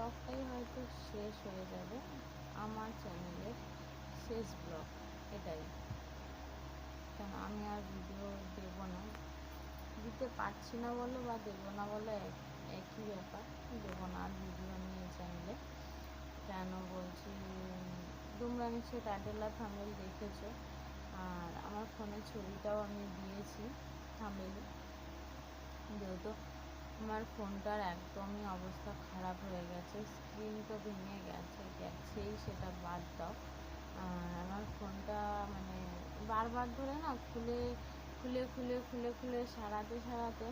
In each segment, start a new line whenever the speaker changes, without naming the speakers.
ব্লগটাই হয়তো শেষ হয়ে যাবে। আমার চ্যানেলের শেষ ব্লগ, এটাই। কেন, আমি আর ভিডিও দেব না। দিতে পারছি না বলো বা দেবো না বলো, এক- একই ব্যাপার। দেবো না আর ভিডিও এই চ্যানেলে। কেন বলছি, তোমরা নিশ্চয়ই টাইটেল আর থামেল দেখেছ। আর আমার ফোনের ছবিটাও আমি দিয়েছি থামেলে যেহেতু আমার ফোনটার একদমই অবস্থা খারাপ হয়ে গেছে স্ক্রিন তো ভেঙে গেছে, গেছেই সেটা বাদ দাও। আমার ফোনটা মানে বারবার ধরে না খুলে খুলে খুলে খুলে খুলে সারাতে সারাতে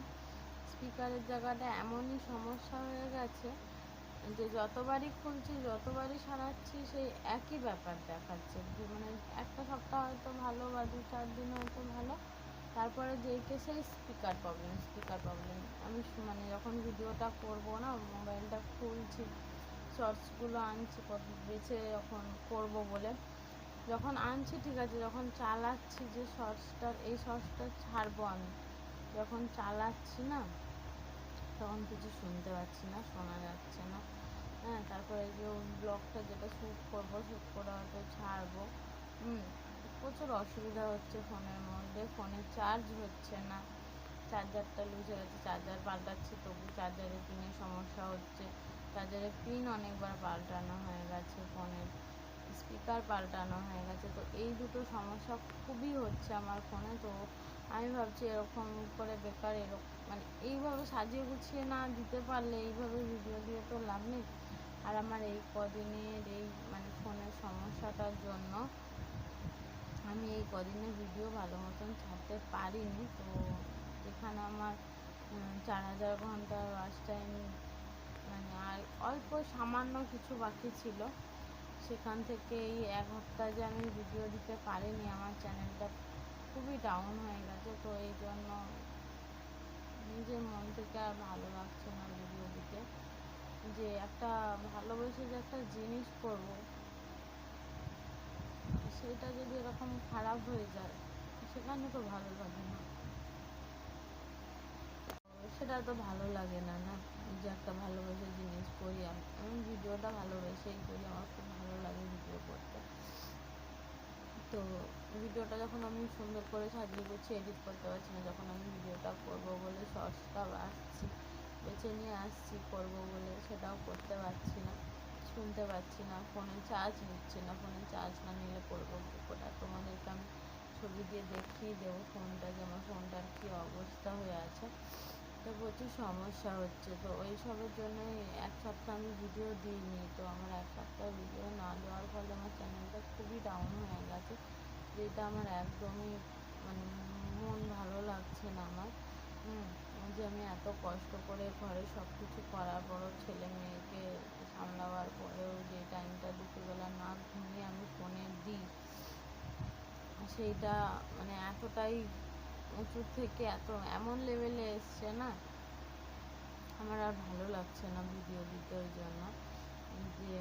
স্পিকারের জায়গাটা এমনই সমস্যা হয়ে গেছে যে যতবারই খুলছি, যতবারই সারাচ্ছি সেই একই ব্যাপার দেখাচ্ছে। যে মানে একটা সপ্তাহ হয়তো ভালো বা দু চার দিন হয়তো ভালো, তারপরে যেইকে সেই স্পিকার প্রবলেম স্পিকার প্রবলেম আমি মানে যখন ভিডিওটা করব না, মোবাইলটা খুলছি, শর্টসগুলো আনছি বেছে যখন করব বলে। যখন আনছি, ঠিক আছে, যখন চালাচ্ছি যে শর্টসটা, এই শর্টসটা ছাড়বো আমি। যখন চালাচ্ছি না, তখন কিছু শুনতে পাচ্ছি না, শোনা যাচ্ছে না। হ্যাঁ তারপরে যে ব্লগটা যেটা শ্যুট করব, শ্যুট করে হয়তো ছাড়বো। হুম, প্রচুর অসুবিধা হচ্ছে ফোনের মধ্যে, ফোনে চার্জ হচ্ছে না। চার্জারটা লুজ হয়ে গেছে, চার্জার পাল্টাচ্ছি, তবু চার্জারের পিনের সমস্যা হচ্ছে। চার্জারের পিন অনেকবার পাল্টানো হয়ে গেছে, ফোনের স্পিকার পাল্টানো হয়ে গেছে। তো এই দুটো সমস্যা খুবই হচ্ছে আমার ফোনে। তো আমি ভাবছি এরকম করে বেকার এরকম মানে এইভাবে সাজিয়ে গুছিয়ে না দিতে পারলে এইভাবে ভিডিও দিয়ে তো লাভ নেই। আর আমার এই কদিনের এই মানে ফোনের সমস্যাটার জন্য আমি এই কদিনে ভিডিও ভালো মতন ছাড়তে পারিনি। তো এখানে আমার চার হাজার ঘণ্টার ওয়াচ টাইম মানে আর অল্প সামান্য কিছু বাকি ছিল। সেখান থেকে এই এক হপ্তাহ যে আমি ভিডিও দিতে পারিনি, আমার চ্যানেলটা খুবই ডাউন হয়ে গেছে। তো এই জন্য নিজের মন থেকে আর ভালো লাগছে না ভিডিও দিতে। যে একটা ভালোবেসে যে একটা জিনিস করব, সেটা যদি এরকম খারাপ হয়ে যায়, সেখানে তো ভালো লাগে না। সেটা তো ভালো লাগে না না? যে একটা ভালোবেসে জিনিস করি আমি আমি ভিডিওটা ভালোবেসেই করি, আমার খুব ভালো লাগে ভিডিও করতে। তো ভিডিওটা যখন আমি সুন্দর করে সাজিয়ে গুছিয়ে এডিট করতে পারছি না, যখন আমি ভিডিওটা করব বলে শর্টসটাও আসছি বেছে নিয়ে আসছি, করব বলে সেটাও করতে পারছি না, শুনতে পাচ্ছি না, ফোনে চার্জ নিচ্ছে না, ফোনে চার্জ না নিলে করব আর তোমাদেরকে আমি ছবি দিয়ে দেখিয়ে দেবো ফোনটা যে আমার ফোনটার কী অবস্থা হয়ে আছে। তো প্রচুর সমস্যা হচ্ছে। তো ওই সবের জন্যই এক সপ্তাহ আমি ভিডিও দিইনি। তো আমার এক সপ্তাহ ভিডিও না দেওয়ার ফলে আমার চ্যানেলটা খুবই ডাউন হয়ে গেছে। যেটা আমার একদমই মানে মন ভালো লাগছে না আমার। যে আমি এত কষ্ট করে ঘরে সব কিছু করার পরও ছেলে মেয়েকে সামলাবার পরেও যে টাইমটা দুপুরবেলা না ঘুমিয়ে আমি ফোনে দিই। সেইটা মানে এতটাই উঁচু থেকে এত এমন লেভেলে এসছে না? আমার আর ভালো লাগছে না ভিডিও দিতে ওই জন্য। যে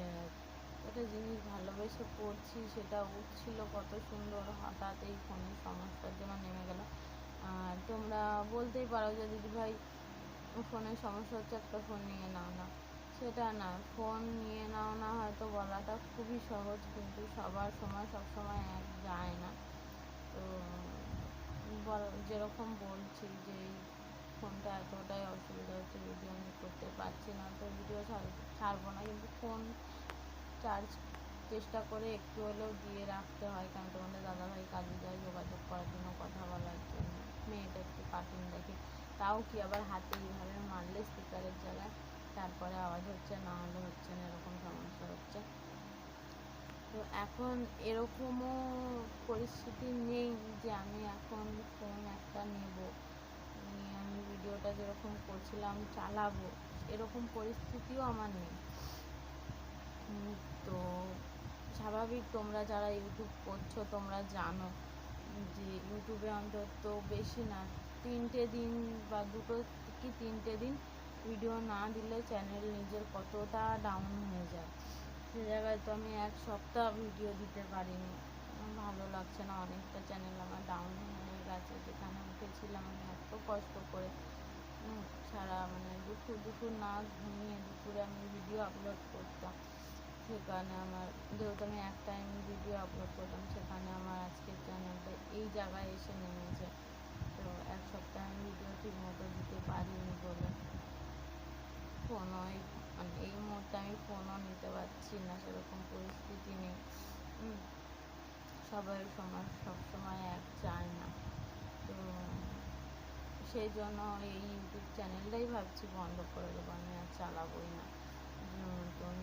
একটা জিনিস ভালোবেসে করছি সেটা উঠছিল কত সুন্দর হঠাৎ এই ফোনের সমস্যার জন্য নেমে গেল। আর তোমরা বলতেই পারো যে দিদিভাই ফোনের সমস্যা হচ্ছে একটা ফোন নিয়ে নাও না। সেটা না ফোন নিয়ে নাও না হয়তো বলাটা খুবই সহজ, কিন্তু সবার সময় সব সময় এক যায় না। তো যেরকম বলছি যে এই ফোনটা এতটাই অসুবিধা হচ্ছে ভিডিও আমি করতে পারছি না, তো ভিডিও ছাড়বো না। কিন্তু ফোন চার্জ চেষ্টা করে একটু হলেও দিয়ে রাখতে হয়, কারণ তোমাদের দাদাভাই কাজে যায়, যোগাযোগ করার জন্য কথা বলার জন্য। মেয়েটা একটু কার্টুন দেখে। তাও কি আবার হাতে এইভাবে মারলে স্পিকারের জায়গায় তারপরে আওয়াজ হচ্ছে, না হলে হচ্ছে না, এরকম সমস্যা হচ্ছে। তো এখন এরকমও পরিস্থিতি নেই যে আমি এখন ফোন একটা নেব। নিয়ে আমি ভিডিওটা যেরকম করছিলাম চালাবো, এরকম পরিস্থিতিও আমার নেই। তো স্বাভাবিক তোমরা যারা ইউটিউব করছ, তোমরা জানো যে ইউটিউবে অন্তত বেশি না, তিনটে দিন বা দুটো কি তিনটে দিন ভিডিও না দিলে চ্যানেল নিজের কতটা ডাউন হয়ে যায়। সে জায়গায় তো আমি এক সপ্তাহ ভিডিও দিতে পারিনি। ভালো লাগছে না, অনেকটা চ্যানেল আমার ডাউন হয়ে গেছে, যেখানে উঠেছিলাম আমি এত কষ্ট করে। সারা মানে দুপুর দুপুর না ঘুমিয়ে দুপুরে আমি ভিডিও আপলোড করতাম। সেখানে আমার, যেহেতু আমি এক টাইম ভিডিও আপলোড করতাম, সেখানে আমার আজকের চ্যানেলটা এই জায়গায় এসে নেমেছে। তো এক সপ্তাহ আমি ভিডিও ঠিক মতো দিতে পারিনি বলে। এই মানে এই মুহূর্তে আমি ফোনও নিতে পারছি না, সেরকম পরিস্থিতি নেই। সবাই সময় সবসময় এক চায় না। তো সেই জন্য এই ইউটিউব চ্যানেলটাই ভাবছি বন্ধ করে দেবো, আমি আর চালাবোই না।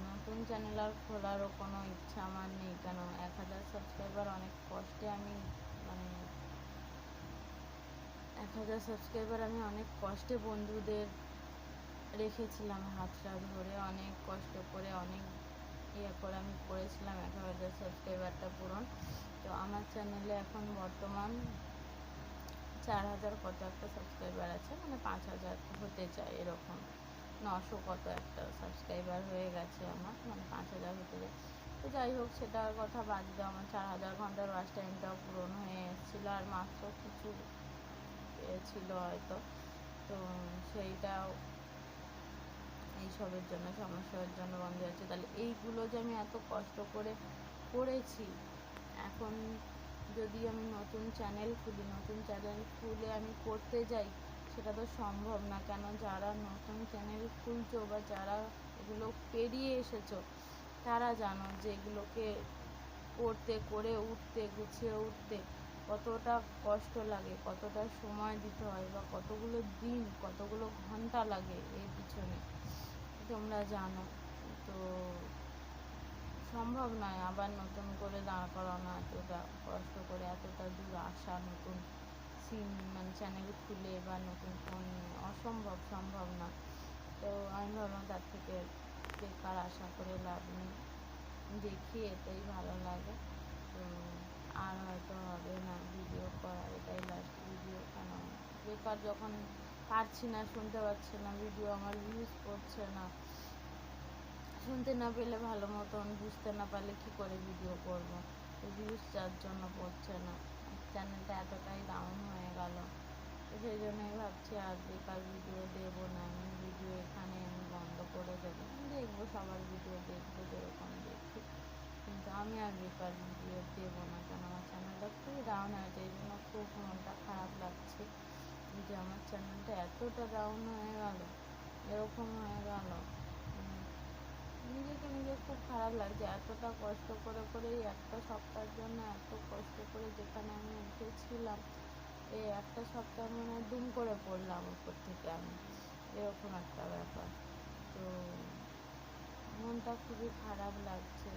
নতুন চ্যানেল আর খোলারও কোনো ইচ্ছা আমার নেই, কেন এক হাজার সাবস্ক্রাইবার অনেক কষ্টে আমি মানে এক হাজার সাবস্ক্রাইবার আমি অনেক কষ্টে বন্ধুদের রেখেছিলাম হাতটা ধরে, অনেক কষ্ট করে, অনেক ইয়ে করে আমি করেছিলাম এক হাজার সাবস্ক্রাইবারটা পূরণ। তো আমার চ্যানেলে এখন বর্তমান চার হাজার কত একটা সাবস্ক্রাইবার আছে মানে পাঁচ হাজার হতে চায় এরকম। নশো কত একটা সাবস্ক্রাইবার হয়ে গেছে আমার মানে পাঁচ হাজার হতে যায় তো যাই হোক, সেটার কথা বাদ দাও, আমার চার হাজার ঘণ্টার ওয়াচ টাইমটাও পূরণ হয়ে এসেছিল, আর মাত্র কিছু ছিল হয়তো। তো সেইটাও এইসবের জন্য, সমস্যার জন্য বন্ধ হয়েছে। তাহলে এইগুলো যে আমি এত কষ্ট করে করেছি, এখন যদি আমি নতুন চ্যানেল খুলি, নতুন চ্যানেল খুলে আমি করতে যাই, সেটা তো সম্ভব না। কেন? যারা নতুন চ্যানেল খুলছো বা যারা এগুলো পেরিয়ে এসেছ, তারা জানো যে এগুলোকে করতে, করে উঠতে, গুছিয়ে উঠতে কতটা কষ্ট লাগে, কতটা সময় দিতে হয় বা কতগুলো দিন, কতগুলো ঘণ্টা লাগে এর পিছনে। তোমরা জানো। তো সম্ভব নয় আবার নতুন করে দাঁড় করানো, এতটা কষ্ট করে, এতটা দূর আসা, নতুন সিম মানে চ্যানেল খুলে বা নতুন ফোন নিয়ে। অসম্ভব, সম্ভব না। তো আমি ভাবলাম তার থেকে বেকার আশা করে লাভ নেই। দেখি এটাই ভালো লাগে। তো আর হয়তো হবে না ভিডিও করা এটাই লাস্ট ভিডিও কেন? বেকার যখন পারছি না, শুনতে পাচ্ছি না ভিডিও আমার ভিউজ করছে না। শুনতে না পেলে ভালো মতন বুঝতে না পারলে কী করে ভিডিও করব? ভিউজ যার জন্য পড়ছে না। চ্যানেলটা এতটাই ডাউন হয়ে গেল। সেই জন্যই ভাবছি আর বেকার ভিডিও দেবো না। আমি ভিডিও এখানে আমি বন্ধ করে দেবো। দেখব, সবার ভিডিও দেখব, যেরকম দেখি। কিন্তু আমি আর বেকার ভিডিও দেবো না কেন? আমার চ্যানেলটা খুবই ডাউন হয়েছে এই জন্য খুব মনটা খারাপ লাগছে। যে আমার চ্যানেলটা এতটা ডাউন হয়ে গেল, এরকম হয়ে গেল নিজেকে নিজে খুব খারাপ লাগছে। এতটা কষ্ট করে করে এই একটা সপ্তাহের জন্য এত কষ্ট করে যেখানে আমি উঠেছিলাম, এই একটা সপ্তাহ মানে দুম করে পড়লাম উপর থেকে আমি, এরকম একটা ব্যাপার। তো মনটা খুবই খারাপ লাগছে,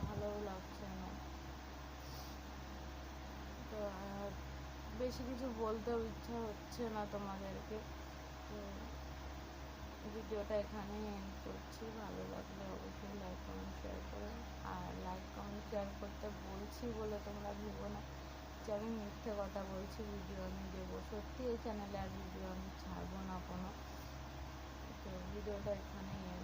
ভালোও লাগছে না। তো আর বেশি কিছু বলতেও ইচ্ছা হচ্ছে না তোমাদেরকে। তো ভিডিওটা এখানেই এন্ড করছি। ভালো লাগলে অবশ্যই লাইক কমেন্ট শেয়ার করো। আর লাইক কমেন্ট শেয়ার করতে বলছি বলে তোমরা ভেবো না যে আমি মিথ্যে কথা বলছি ভিডিও আমি দেবো। সত্যি এই চ্যানেলে আর ভিডিও আমি ছাড়বো না কোনো। তো ভিডিওটা করছি